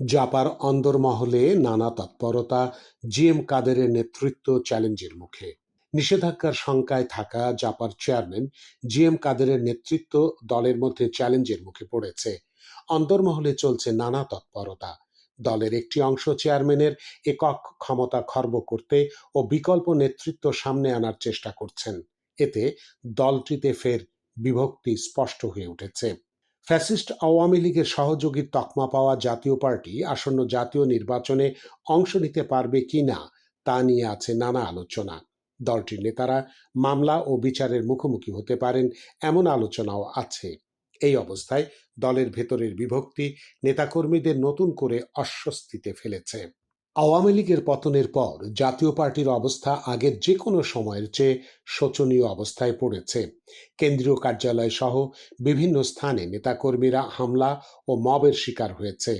জাপার অন্দরমহলে নানা তৎপরতা, জিএম কাদেরের নেতৃত্ব চ্যালেঞ্জের মুখে। নিষেধাজ্ঞার শঙ্কায় থাকা জাপার চেয়ারম্যান জি এম কাদেরের নেতৃত্ব দলের মধ্যে চ্যালেঞ্জের মুখে পড়েছে। অন্দরমহলে চলছে নানা তৎপরতা। দলের একটি অংশ চেয়ারম্যানের একক ক্ষমতা খর্ব করতে ও বিকল্প নেতৃত্ব সামনে আনার চেষ্টা করছেন। এতে দলটিতে ফের বিভক্তি স্পষ্ট হয়ে উঠেছে। ফ্যাসিস্ট আওয়ামী লীগের সহযোগীর তকমা পাওয়া জাতীয় পার্টি আসন্ন জাতীয় নির্বাচনে অংশ নিতে পারবে কি না, তা নিয়ে আছে নানা আলোচনা। দলটির নেতারা মামলা ও বিচারের মুখোমুখি হতে পারেন এমন আলোচনাও আছে। এই অবস্থায় দলের ভেতরের বিভক্তি নেতাকর্মীদের নতুন করে অস্বস্তিতে ফেলেছে। আওয়ামী লীগের পতনের পর জাতীয় পার্টির অবস্থা আগের যে কোনো সময়ের চেয়ে শোচনীয় অবস্থায় পড়েছে। কেন্দ্রীয় কার্যালয় সহ বিভিন্ন স্থানে নেতাকর্মীরা হামলা ও মবের শিকার হয়েছে।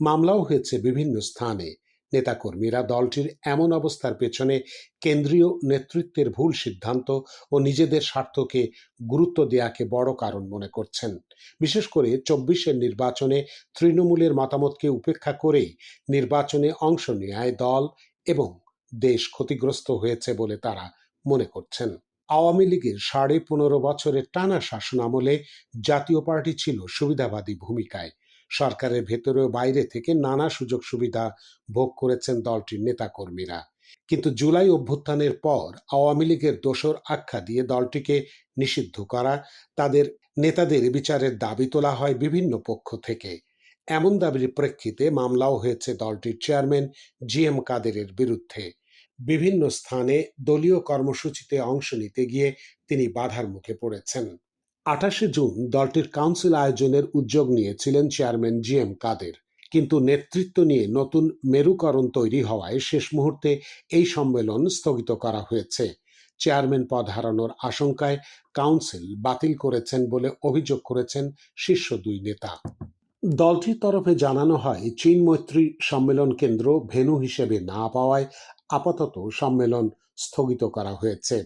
মামলাও হয়েছে বিভিন্ন স্থানে। নেতাকর্মীরা দলটির এমন অবস্থার পেছনে কেন্দ্রীয় নেতৃত্বের ভুল সিদ্ধান্ত ও নিজেদের স্বার্থকে গুরুত্ব দেয়াকে বড় কারণ মনে করছেন। বিশেষ করে চব্বিশের নির্বাচনে তৃণমূলের মতামতকে উপেক্ষা করেই নির্বাচনে অংশ নেয় দল এবং দেশ ক্ষতিগ্রস্ত হয়েছে বলে তারা মনে করছেন। আওয়ামী লীগের সাড়ে পনেরো বছরের টানা শাসন আমলে জাতীয় পার্টি ছিল সুবিধাবাদী ভূমিকায়। সরকারের ভেতরে ও বাইরে থেকে নানা সুযোগ সুবিধা ভোগ করেছেন দলটির নেতাকর্মীরা। কিন্তু জুলাই অভ্যুত্থানের পর আওয়ামী লীগের দোসর আখ্যা দিয়ে দলটিকে নিষিদ্ধ করা, তাদের নেতাদের বিচারের দাবি তোলা হয় বিভিন্ন পক্ষ থেকে। এমন দাবির প্রেক্ষিতে মামলাও হয়েছে দলটির চেয়ারম্যান জি এম কাদেরের বিরুদ্ধে। বিভিন্ন স্থানে দলীয় কর্মসূচিতে অংশ নিতে গিয়ে তিনি বাধার মুখে পড়েছেন। আঠাশে জুন দলটির কাউন্সিল আয়োজনের উদ্যোগ নিয়েছিলেন চেয়ারম্যান জি এম কাদের। কিন্তু নেতৃত্ব নিয়ে নতুন মেরুকরণ তৈরি হওয়ায় শেষ মুহূর্তে এই সম্মেলন স্থগিত করা হয়েছে। চেয়ারম্যান পদ হারানোর আশঙ্কায় কাউন্সিল বাতিল করেছেন বলে অভিযোগ করেছেন শীর্ষ দুই নেতা। দলটির তরফে জানানো হয়, চীন মৈত্রী সম্মেলন কেন্দ্র ভেন্যু হিসেবে না পাওয়ায় আপাতত সম্মেলন স্থগিত করা হয়েছে।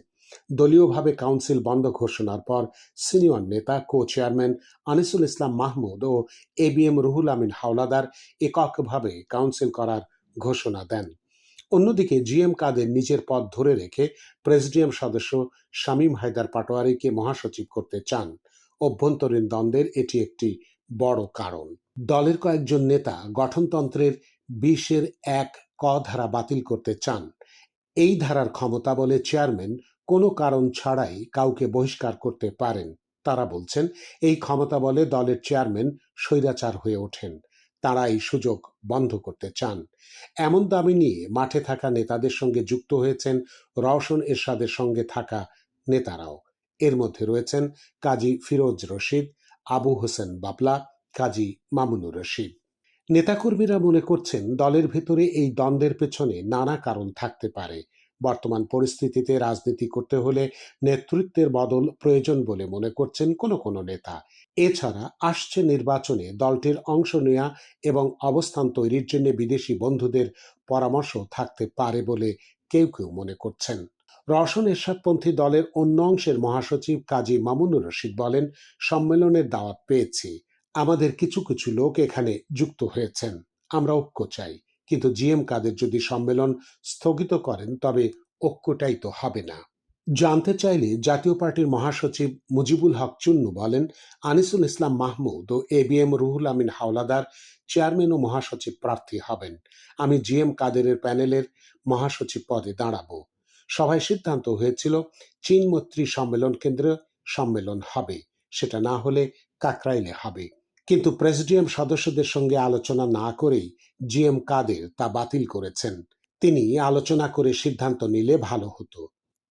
দলীয়ভাবে কাউন্সিল বন্ধ ঘোষণার পর সিনিয়র নেতা co chairman Anisul Islam Mahmud O A B M Ruhul Amin Howlader এককভাবে কাউন্সিল করার ঘোষণা দেন। অন্যদিকে জিএম কাদের নিজের পদ ধরে রেখে প্রেসিডিয়াম সদস্য শামীম হায়দার পাটোয়ারিকে মহাসচিব করতে চান। অভ্যন্তরীণ দ্বন্দ্বের এটি একটি বড় কারণ। দলের কয়েকজন নেতা গঠনতন্ত্রের বিশের এক ক ধারা বাতিল করতে চান। এই ধারার ক্ষমতা বলে চেয়ারম্যান কোনো কারণ ছাড়াই কাউকে বহিষ্কার করতে পারেন, তারা বলছেন। এই ক্ষমতা বলে দলের চেয়ারম্যান স্বৈরাচার হয়ে ওঠেন। তারা এই সুযোগ বন্ধ করতে চান। এমন দাবি নিয়ে মাঠে থাকা নেতাদের সঙ্গে যুক্ত হয়েছেন রওশন এরশাদের সঙ্গে থাকা নেতারাও। এর মধ্যে রয়েছেন কাজী ফিরোজ রশিদ, আবু হোসেন বাবলা, কাজী মামুনুর রশিদ। নেতাকর্মীরা মনে করছেন দলের ভেতরে এই দ্বন্দ্বের পেছনে নানা কারণ থাকতে পারে। বর্তমান পরিস্থিতিতে রাজনীতি করতে হলে নেতৃত্বের বদল প্রয়োজন বলে মনে করছেন কোনো কোনো নেতা। এছাড়া আসছে নির্বাচনে দলটির অংশ নেওয়া এবং অবস্থান তৈরির জন্য বিদেশি বন্ধুদের পরামর্শ থাকতে পারে বলে কেউ কেউ মনে করছেন। রওশন এরশাদপন্থী দলের অন্য অংশের মহাসচিব কাজী মামুনুর রশিদ বলেন, সম্মেলনের দাওয়াত পেয়েছি। আমাদের কিছু কিছু লোক এখানে যুক্ত হয়েছেন। আমরা ঐক্য চাই। কিন্তু জিএম কাদের যদি সম্মেলন স্থগিত করেন, তবে ঐক্যটাই তো হবে না। জানতে চাইলে জাতীয় পার্টির মহাসচিব মুজিবুল হক চুন্নু বলেন, আনিসুল ইসলাম মাহমুদ ও A B M Ruhul Amin Howlader chairman ও মহাসচিব প্রার্থী হবেন। আমি জিএম কাদেরের প্যানেলের মহাসচিব পদে দাঁড়াবো। সভায় সিদ্ধান্ত হয়েছিল চীন মৈত্রী সম্মেলন কেন্দ্রে সম্মেলন হবে। সেটা না হলে কাকরাইলে হবে। কিন্তু প্রেসিডিয়াম সদস্যদের সঙ্গে আলোচনা না করেই জিএম কাদের তা বাতিল করেছেন। তিনি আলোচনা করে সিদ্ধান্ত নিলে ভালো হতো।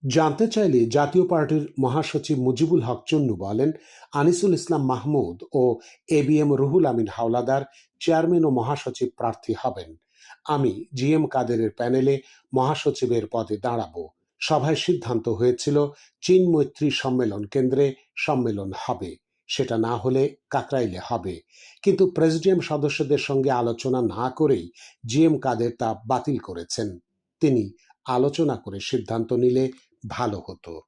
জানতে চাইলে জাতীয় পার্টির মহাসচিব মুজিবুল হক চন্নু বলেন, আনিসুল ইসলাম মাহমুদ ও A B M Ruhul Amin Howlader chairman ও মহাসচিব প্রার্থী হবেন। আমি জিএম কাদেরের প্যানেলে মহাসচিবের পদে দাঁড়াব। সভায় সিদ্ধান্ত হয়েছিল, চীন মৈত্রী সম্মেলন কেন্দ্রে সম্মেলন হবে। সেটা না হলে কাকরাইলে হবে। কিন্তু প্রেসিডিয়াম সদস্যদের সঙ্গে আলোচনা না করেই জিএম কাদের তা বাতিল করেছেন। তিনি আলোচনা করে সিদ্ধান্ত নিলে ভালো হতো।